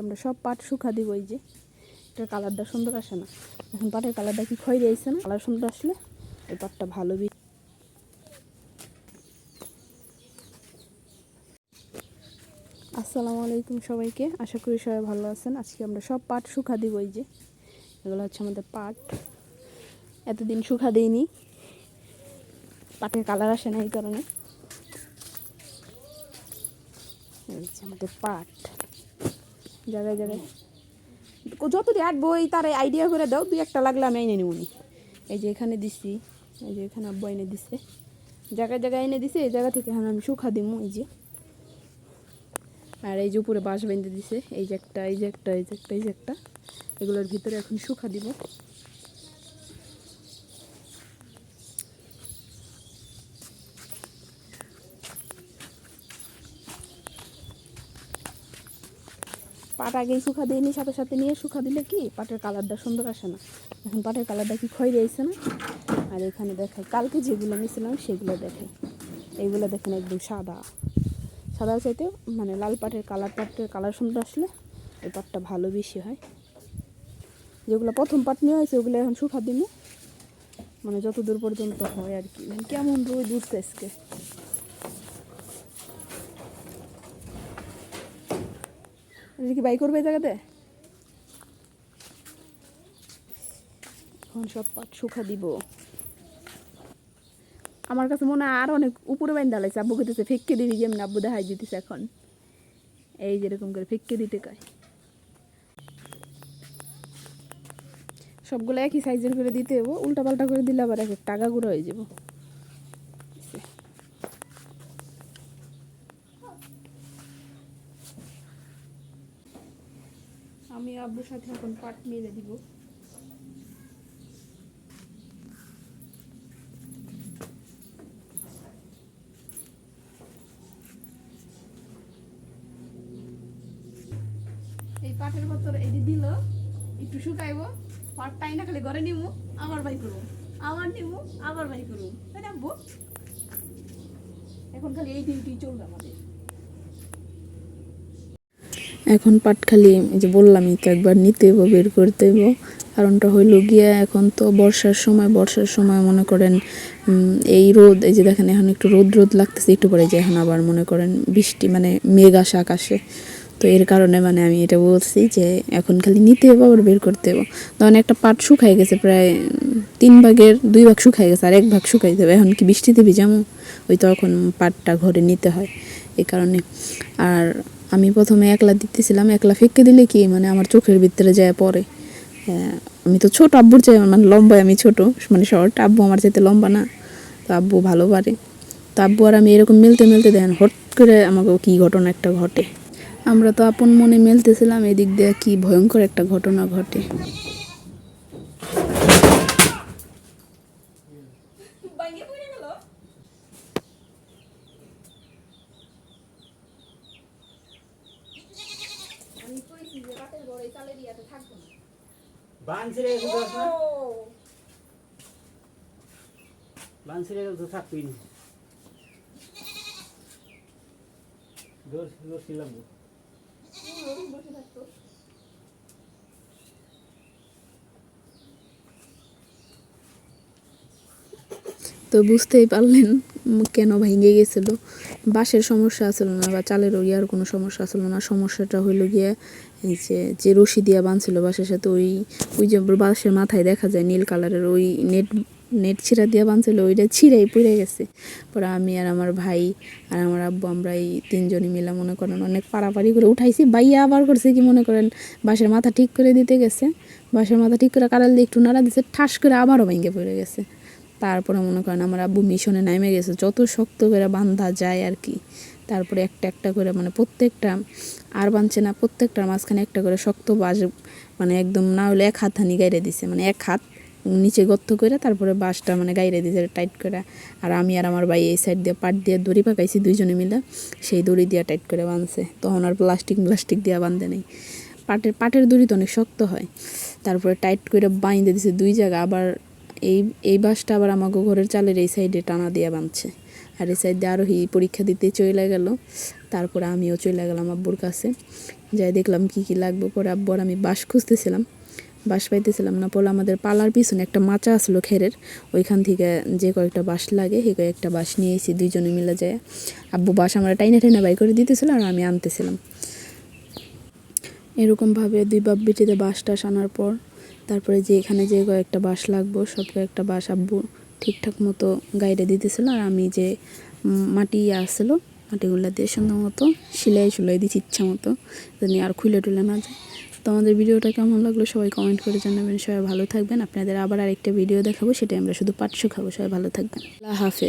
আমরা সব পাট শুকা দিব এই যে। এটার কালারটা সুন্দর আসে না। এখন পাটের কালারটা কি ক্ষয় দিয়েছে না? কালার সুন্দর আসলে এই পাটটা ভালো বি আসসালামু আলাইকুম সবাইকে। আশা করি সবাই ভালো আছেন। আজকে আমরা সব পাট শুকা দিব এই যে। এগুলো হচ্ছে আমাদের পাট। এতদিন শুকা দিইনি। পাটের কালার আসে না এই কারণে। আমাদের পাট জায়গায় জায়গায়। যতটি আটবো এই তার আইডিয়া করে দাও, দুই একটা লাগলে আমি এনে নিবনি এই যে এখানে দিছি, এই যে এখানে আব্বু এনে দিছে। জায়গায় জায়গায় এনে দিছে, এই জায়গা থেকে আমি শুকা দিমু, এই যে। আর এই যে উপরে বাঁশ বেঁধে দিছে, এই যে একটা, এই যে একটা, এই যে একটা, এই যে একটা। এগুলোর ভিতরে এখন শুকা দিব। পাট আগেই শুকা দিইনি সাথে সাথে নিয়ে শুকা দিলে কি, পাটের কালারটা সুন্দর আসে না। এখন পাটের কালারটা কি ক্ষয় দিয়েছে না? আর এখানে দেখাই কালকে যেগুলো নিয়েছিলাম সেগুলো দেখে এইগুলো দেখেন একদম সাদা। সাদা চাইতে মানে লাল পাটের কালার পাটের কালার সুন্দর আসলে এই পাটটা ভালো বেশি হয়। যেগুলো প্রথম পাট নিয়ে হয়েছে, ওগুলো এখন শুকা দিনে। মানে যত দূর পর্যন্ত হয় আর কি। মানে কেমন রোদ উঠছে আজকে। এটা কি বাই করবে এই জায়গাতে? এখন সব পাট শুকা দিব। আমার কাছে মনে হয় আর অনেক উপরে বাইন দাঁড়াইছে আব্বু খেতেছে ফেঁকে দিবি যেমন আব্বু দেখাই দিতেছে এখন। এই যেরকম করে ফেঁকে দিতে কয়। সবগুলো একই সাইজের করে দিতে হব উল্টা পাল্টা করে দিলে আবার এক টাকা গুঁড়ো হয়ে যাব। আমি আব্বুর সাথে এখন পাট মেরে দিব। এই পাটের ভেতর এটি দিল, একটু শুকাইবো পাটটাই না খালি ঘরে নিমু, আবার বাই করব। আবার নিমু, আবার বাই করব। তাই না? এখন খালি এই ডিউটি চলবে আমাদের। এখন পাটখালি যে বললামই তো একবার নিতে হইব, বের করতে হইব। কারণটা হইল গিয়া এখন তো বর্ষার সময় বর্ষার সময় মনে করেন এই রোদ, এই যে দেখেন এখন একটু রোদ রোদ লাগতেছে, একটু পরে যে এখন আবার মনে করেন বৃষ্টি মানে মেঘ আসে আকাশে। তো এর কারণে মানে আমি এটা বলছি যে এখন খালি নিতে হবে আবার বের করতে হবে তখন একটা পাট শুকাই গেছে প্রায়, তিন ভাগের দুই ভাগ শুকাই গেছে, আর এক ভাগ শুকাই দেবে এখন কি বৃষ্টিতে ভিজামো? ওই তখন পাটটা ঘরে নিতে হয় এই কারণে। আর আমি প্রথমে একলা দিতেছিলাম একলা ফেঁকে দিলে কি মানে আমার চোখের ভিতরে যায় পড়ে। হ্যাঁ, আমি তো ছোট আব্বুর চাই মানে লম্বায় আমি ছোট মানে শর্ট আব্বু আমার চাইতে লম্বা না তো আব্বু ভালো পারে। তো আব্বু আর আমি এরকম মেলতে মেলতে দেন হট করে আমাকে কি ঘটনা একটা ঘটে। আমরা তো আপন মনে মেলতেছিলাম এদিক দিয়ে কি ভয়ঙ্কর একটা ঘটনা ঘটে। বানছিরে গেছে দশ না। বানছিরে গেছে থাকবি না। জোর জোর ছিলাম তো বুঝতেই পারলেন কেন ভেঙে গেছিল। বাঁশের সমস্যা আসলো না বা চালের ইয়ার কোনো সমস্যা আসলো না। সমস্যাটা হইল গিয়ে এই যে যে রশি দিয়া বাঁধছিল বাঁশের সাথে, ওই ওই যে বাঁশের মাথায় দেখা যায় নীল কালারের, ওই নেট নেট ছিঁড়া দিয়া বাঁধছিল, ওইটা ছিঁড়াই পড়ে গেছে। পরে আমি আর আমার ভাই আর আমার আব্বু আমরা এই তিনজনই মিলে, মনে করেন অনেক পাড়াপাড়ি করে উঠাইছি, বাইয়া আবার করছে কি মনে করেন, বাঁশের মাথা ঠিক করে দিতে গেছে। বাঁশের মাথা ঠিক করে কারাল দিয়ে একটু নাড়া দিছে, ঠাস করে আবারও ভেঙে পড়ে গেছে। তারপরে মনে করেন আমার আব্বু মিশনে নেমে গেছে, যত শক্ত করে বান্ধা যায় আর কি। তারপরে একটা একটা করে মানে প্রত্যেকটা আর বাঁধছে না, প্রত্যেকটার মাঝখানে একটা করে শক্ত বাঁশ মানে একদম না হলে এক হাত হানি গাইড়ে দিছে মানে এক হাত নিচে গর্ত করে তারপরে বাঁশটা মানে গাইড়ে দিছে টাইট করে। আর আমি আর আমার ভাই এই সাইড দিয়ে পাট দিয়ে দড়ি পাকাইছি দুইজনে মিলে, সেই দড়ি দিয়ে টাইট করে বাঁধছে। তখন আর প্লাস্টিক প্লাস্টিক দিয়ে বাঁধে নেই। পাটের পাটের দড়ি তো অনেক শক্ত হয়। তারপরে টাইট করে বাইন্ধে দিছে দুই জায়গা, আবার এই এই বাঁশটা আবার আমাকে ঘরের চালের এই সাইডে টানা দিয়ে বাঁধছে। আর এই সাইডে আরোহী পরীক্ষা দিতে চলে গেল। তারপরে আমিও চলে গেলাম আব্বুর কাছে। যাই দেখলাম কি কি লাগবে। পরে আব্বর আমি বাস খুঁজতেছিলাম। বাঁশ পাইতেছিলাম না। পরে আমাদের পালার পিছনে একটা মাচা আসলো খেরের। ওইখান থেকে যে কয়েকটা বাঁশ লাগে, সেই কয়েকটা বাঁশ নিয়ে এসেছি দুইজনে মিলে যায়। আব্বু বাঁশ আমরা টাইনা টাইনা বাই করে দিতেছিল আর আমি আনতেছিলাম। এরকমভাবে দুই বাপ বিটিতে বাঁশ টাস আনার পর, তারপরে যে এখানে যে কয়েকটা বাঁশ লাগবো, সব কয়েকটা বাঁশ আব্বু ঠিকঠাক মতো গাইডে দিতেছিল আর আমি যে মাটি আসছিল, মাটিগুলো দিয়ে সুন্দর মতো সেলাই সুলাই দিচ্ছি ইচ্ছা মতো জানি আর খুলে টুলে না যায়। তো আমাদের ভিডিওটা কেমন লাগল সবাই কমেন্ট করে জানাবেন। সবাই ভালো থাকবেন। আপনাদের আবার আরেকটা ভিডিও দেখাবো, সেটাই আমরা শুধু পাঠ খাব সবাই ভালো থাকবেন। আল্লাহ হাফেজ।